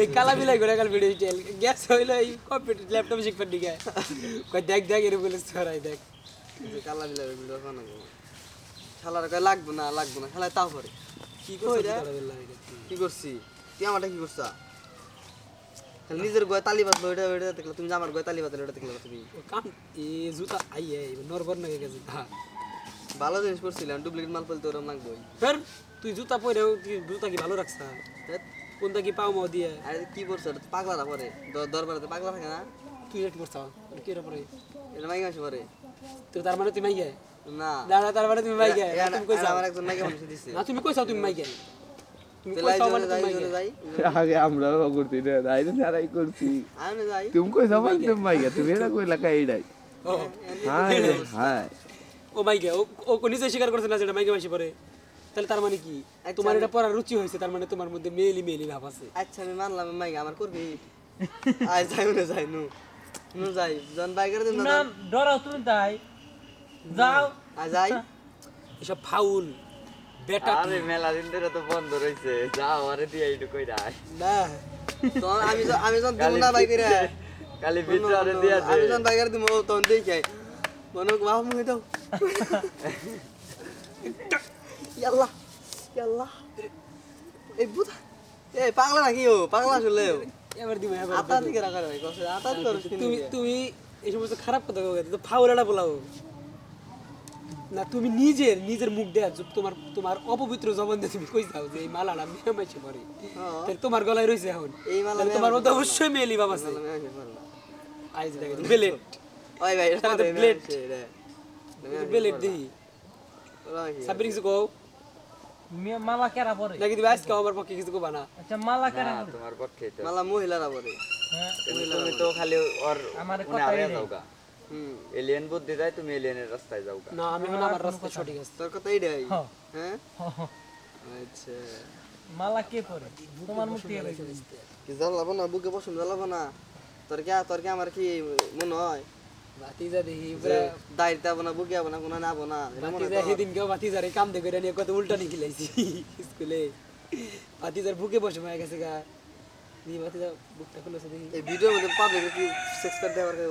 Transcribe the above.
এই কালা বিলাই করে কাল ভিডিও টেল গ্যাস হইল এই কম্পিউটার ল্যাপটপ শিখবার দিকে। কই দেখ দেখ এর বলে সরাই দেখ। কালা বিলাই ভিডিও বানাবো। খেলার কয় লাগবো না লাগবো না। খেলায় তাও করে কি কই রে? কি করছি? তুই আমারটা কি করছা? নিজের গয়ে তালি বাঁধলো ওইটা ওইটা দেখলে তুমি আমার গয়ে তালি বাঁধলো ওটা দেখলে তুমি। কাম এ জুতা আইয়ে নরবর না গেছে ভালো জিনিস করছিলাম ডুপ্লিকেট মাল ফেলতে ওরম লাগবোই ফের তুই জুতা পরে জুতা কি ভালো রাখছ? কোনটা কি পাও মাও দিয়ে? আরে কি করছ এটা তো পাগলারা পরে? দরবারে পাগলা থাকে না? তুই রেট করছ কি রে পরে এটা মাইকে মাসে পরে তো তার মানে তুমি মাইগে না। না না তার মানে তুমি মাইগে তুমি কইছ। আমার একজন মাইকে মানুষ দিছে। না তুমি কইছ তুমি মাইগে কইছ এই মানে মাইগে আগে আমরাও করছি না তাই তো সারাই করছি। আমি যাই। তুমি কই সবাই তুমি মাইয়া তুমি এটা কই লাগা এইডাই ও। হাই রে, হাই ও মাইগে ও ও নিজে স্বীকার করছে না যেটা মাইগে মাসি পরে তাহলে তার মানে কি? আচ্ছা, তোমার এটা পড়ার রুচি হয়েছে তার মানে তোমার মধ্যে মেলি মেলি ভাব আছে। আচ্ছা আমি মানলাম মাইকে আমার করবি আয় যাই না যাই নু। নু যাই জন বাইকের দিন না ডরাও তুমি তাই যাও। আয় যাই। এসব ফাউল বেটা আরে মেলা দিন ধরে তো বন্ধ রয়েছে যাও আরে দিয়ে এইটু কই না। তো আমি য- আমি যখন দিব না বাইকের খালি ভিতরে আরে দিয়া দে। আমি যখন বাইকের দিব তখন দেখি মনে বাবা মুখে দাও ইয়াল্লাহ ইয়াল্লাহ এই বুধা এই পাগলা নাকি ও? পাগলা আসলে ও। এবার দিবে এবার আতা দিকে রাখা ভাই কসে আতা দিকে রস তুমি তুমি এই সমস্ত খারাপ কথা কবে তো ফাউলাটা বলাও। না তুমি নিজের নিজের মুখ দেয়া তোমার তোমার অপবিত্র জবান দিয়ে তুমি কই যাও যে এই মালাটা মেয়ে মাইছে পরে। তাহলে তোমার গলায় রয়েছে এখন। এই মালা তাহলে তোমার মধ্যে অবশ্যই মেলি বাবা আছে। আইজ দেখে ওই ভাই সাবির কিছু কও মে- মালা কেরা পরে নাকি তুমি আজকে আমার পক্ষে কিছু কবা না আচ্ছা মালা কেরা না, পরে তোমার পক্ষে তো মালা মহিলারা হ্যাঁ তুমি তো খালি ওর আমার নেই। যাওগা হুম এলিয়েন বুদ্ধি দেয় তুমি এলিয়েনের রাস্তায় যাওগা না আমি এখন আমার রাস্তা সঠিক আছে তোর কথা এইটাই হ্যাঁ। আচ্ছা মালা কে পরে তোমার মুখ দিয়ে গেছে কি জ্বালাবো না বুকে পছন্দ জ্বালাবো না তোর কি তোর কি আমার কি মনে হয় ভাতিজা দেখি দাঁড়িতে আবো না বুকে আবো না কোনো না আবো না ভাতিজা সেদিন কেউ ভাতিজারে কাম দেখে নিয়ে কত উল্টা নিয়ে খিলাইছি। স্কুলে। ভাতিজার বুকে বসে হয়ে গেছে গা। দিয়ে ভাতিজা বুকটা খুলেছে দেখি। এই ভিডিওর মধ্যে পাবে কি সেক্স দেওয়ার